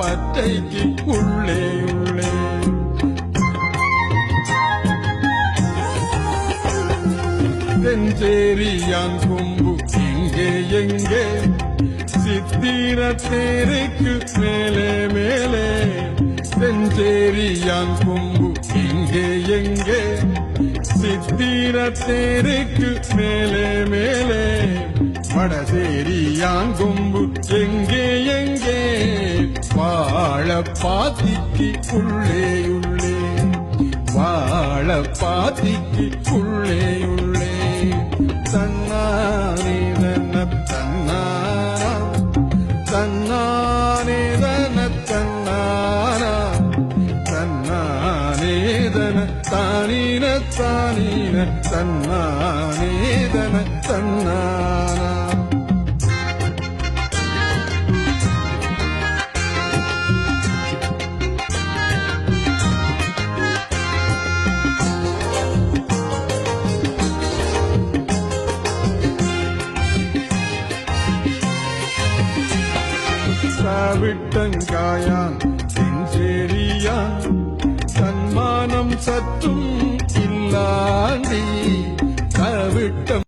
பற்றைக்கு உள்ளே உள்ளே. தெஞ்சேரியான் கொம்பு எங்கே எங்கே? சித்திர தேருக்கு மேலே மேலே. தெஞ்சேரியான் கொம்பு எங்கே எங்கே? சித்திர தேருக்கு மேலே மேலே. வடசேரியான் கொம்பு எங்கே எங்கே? வாழ பாதிக்கு உள்ளே உள்ளே. வாழ பாதிக்கு உள்ளே உள்ளே தன்னானே தன்ன தன்னானா தன்னானே தன தன்னானா தன்னானே தன தானீன சாவிட்டங்காயான் செஞ்சேரியான் சன்மானம் சற்றும் இல்லாண்டி சாவிட்டம்